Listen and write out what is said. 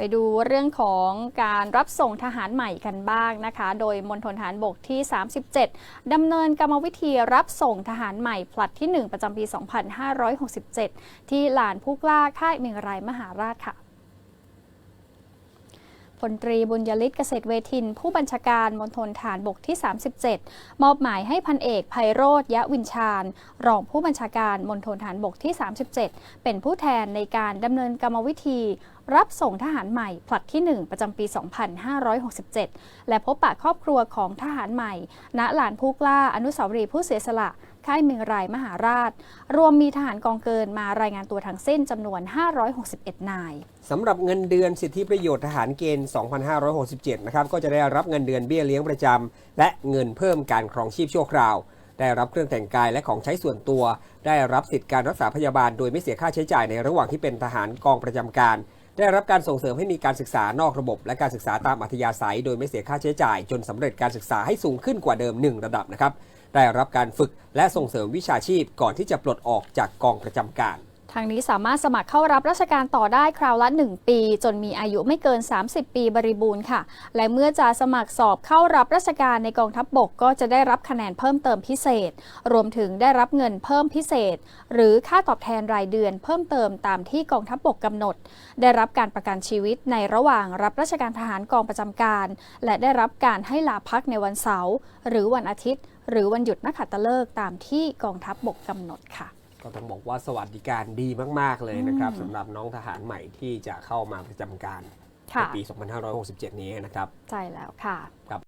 ไปดูเรื่องของการรับส่งทหารใหม่กันบ้างนะคะ โดยมณฑลทหารบกที่ 37ดำเนินกรรมวิธีรับส่งทหารใหม่ผลัดที่ 1 ประจำปี 2567 ที่ลานผู้กล้าค่ายเมียงรายมหาราชค่ะพลตรีบุญยฤทธิ์เกษตรเวทิน ผู้บัญชาการมณฑลฐานบกที่ 37 มอบหมายให้พันเอกไพโรธยะวินชาญ รองผู้บัญชาการมณฑลฐานบกที่ 37 เป็นผู้แทนในการดำเนินกรรมวิธี รับส่งทหารใหม่ผลัดที่ 1 ประจำปี 2567 และพบปะครอบครัวของทหารใหม่ ณลานผู้กล้าอนุสาวรีย์ผู้เสียสละค่ายเมืองรายมหาราช รวมมีทหารกองเกินมารายงานตัวทั้งสิ้นจำนวน 561 นายสำหรับเงินเดือนสิทธิประโยชน์ทหารเกณฑ์ 2567 นะครับ ก็จะได้รับเงินเดือนเบี้ยเลี้ยงประจำ และเงินเพิ่มการครองชีพชั่วคราว ได้รับเครื่องแต่งกายและของใช้ส่วนตัว ได้รับสิทธิการรักษาพยาบาล โดยไม่เสียค่าใช้จ่ายในระหว่างที่เป็นทหารกองประจำการ ได้รับการส่งเสริมให้มีการศึกษานอกระบบ และการศึกษาตามอัธยาศัย โดยไม่เสียค่าใช้จ่าย จนสำเร็จการศึกษาให้สูงขึ้นกว่าเดิม 1 ระดับนะครับได้รับการฝึกและส่งเสริมวิชาชีพก่อนที่จะปลดออกจากกองประจำการ ทางนี้สามารถสมัครเข้ารับราชการต่อได้คราวละ 1 ปี จนมีอายุไม่เกิน 30 ปีบริบูรณ์ค่ะ และเมื่อจะสมัครสอบเข้ารับราชการในกองทัพบบกก็จะได้รับคะแนนเพิ่มเติมพิเศษ รวมถึงได้รับเงินเพิ่มพิเศษ หรือค่าตอบแทนรายเดือนเพิ่มเติมตามที่กองทัพบบกกำหนด ได้รับการประกันชีวิตในระหว่างรับราชการทหารกองประจำการ และได้รับการให้ลาพักในวันเสาร์หรือวันอาทิตย์ หรือวันหยุดนักขัตฤกษ์ตามที่กองทัพบบกกำหนดค่ะ ก็ต้องบอกว่าสวัสดิการดีมาก ๆ เลยนะครับอืมสำหรับน้องทหารใหม่ที่จะเข้ามาประจำการในค่ะปี 2567 นี้นะครับ ใช่แล้วค่ะ